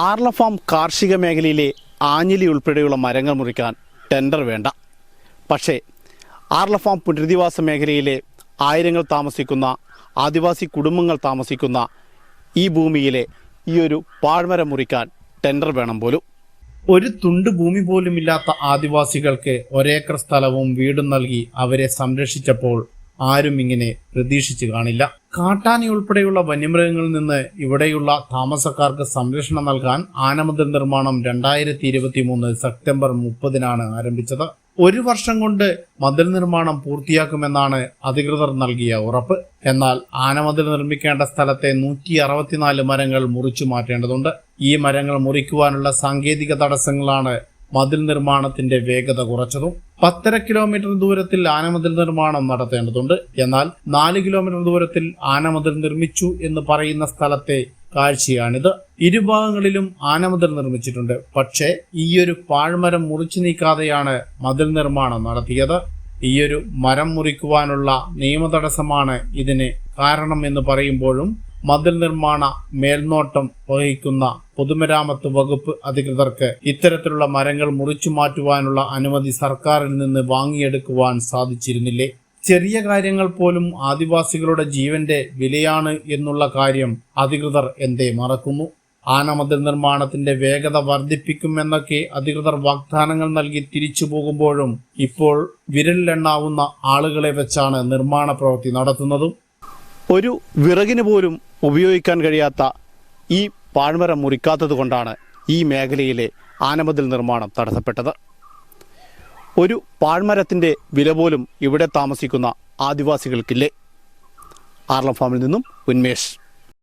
Arla farm കാർഷിക മേഖലയിലെ ആഞ്ഞിലി ഉൾപ്പെടെയുള്ള മരങ്ങൾ മുറിക്കാൻ ടെൻഡർ വേണ്ട. പക്ഷേ ആർലഫാം പുനരധിവാസ മേഖലയിലെ ആയിരങ്ങൾ താമസിക്കുന്ന ആദിവാസി കുടുംബങ്ങൾ താമസിക്കുന്ന ഈ ഭൂമിയിലെ ഈ ഒരു പാഴ്മരം മുറിക്കാൻ ടെൻഡർ വേണം പോലും. ഒരു തുണ്ട് ഭൂമി പോലും ഇല്ലാത്ത ആദിവാസികൾക്ക് ഒരേക്കർ സ്ഥലവും വീടും നൽകി അവരെ സംരക്ഷിച്ചപ്പോൾ ആരും ഇങ്ങനെ പ്രതീക്ഷിച്ചു കാണില്ല. കാട്ടാനി ഉൾപ്പെടെയുള്ള വന്യമൃഗങ്ങളിൽ നിന്ന് ഇവിടെയുള്ള താമസക്കാർക്ക് സംരക്ഷണം നൽകാൻ ആനമതിൽ നിർമ്മാണം രണ്ടായിരത്തി ഇരുപത്തി മൂന്ന് സെപ്റ്റംബർ മുപ്പതിനാണ് ആരംഭിച്ചത്. ഒരു വർഷം കൊണ്ട് മതിൽ നിർമ്മാണം പൂർത്തിയാക്കുമെന്നാണ് അധികൃതർ നൽകിയ ഉറപ്പ്. എന്നാൽ ആനമതിൽ നിർമ്മിക്കേണ്ട സ്ഥലത്തെ നൂറ്റി അറുപത്തിനാല് മരങ്ങൾ മുറിച്ചു മാറ്റേണ്ടതുണ്ട്. ഈ മരങ്ങൾ മുറിക്കുവാനുള്ള സാങ്കേതിക തടസ്സങ്ങളാണ് മതിൽ നിർമ്മാണത്തിന്റെ വേഗത കുറച്ചതും. പത്തര കിലോമീറ്റർ ദൂരത്തിൽ ആനമതിൽ നിർമ്മാണം നടത്തേണ്ടതുണ്ട്. എന്നാൽ നാല് കിലോമീറ്റർ ദൂരത്തിൽ ആനമതിൽ നിർമ്മിച്ചു എന്ന് പറയുന്ന സ്ഥലത്തെ കാഴ്ചയാണിത്. ഇരുഭാഗങ്ങളിലും ആനമതിൽ നിർമ്മിച്ചിട്ടുണ്ട്. പക്ഷേ ഈയൊരു പാഴ്മരം മുറിച്ചു നീക്കാതെയാണ് മതിൽ നിർമ്മാണം നടത്തിയത്. ഈയൊരു മരം മുറിക്കുവാനുള്ള നിയമതടസ്സമാണ് ഇതിന് കാരണം എന്ന് പറയുമ്പോഴും മതിൽ നിർമ്മാണ മേൽനോട്ടം വഹിക്കുന്ന പൊതുമരാമത്ത് വകുപ്പ് അധികൃതർക്ക് ഇത്തരത്തിലുള്ള മരങ്ങൾ മുറിച്ചു മാറ്റുവാനുള്ള അനുമതി സർക്കാരിൽ നിന്ന് വാങ്ങിയെടുക്കുവാൻ സാധിച്ചിരുന്നില്ലേ? ചെറിയ കാര്യങ്ങൾ പോലും ആദിവാസികളുടെ ജീവന്റെ വിലയാണ് എന്നുള്ള കാര്യം അധികൃതർ എന്തേ മറക്കുന്നു? ആനമതിൽ നിർമ്മാണത്തിന്റെ വേഗത വർദ്ധിപ്പിക്കുമെന്നൊക്കെ അധികൃതർ വാഗ്ദാനങ്ങൾ നൽകി തിരിച്ചു പോകുമ്പോഴും ഇപ്പോൾ വിരലിലെണ്ണാവുന്ന ആളുകളെ വെച്ചാണ് നിർമ്മാണ പ്രവൃത്തി നടത്തുന്നതും. ഒരു വിറകിന് പോലും ഉപയോഗിക്കാൻ കഴിയാത്ത ഈ പാഴ്മരം മുറിക്കാത്തത് കൊണ്ടാണ് ഈ മേഖലയിലെ ആനമതിൽ നിർമ്മാണം തടസ്സപ്പെട്ടത്. ഒരു പാഴ്മരത്തിന്റെ വില പോലും ഇവിടെ താമസിക്കുന്ന ആദിവാസികൾക്കില്ലേ? ആർലം ഫാമിൽ നിന്നും ഉന്മേഷ്.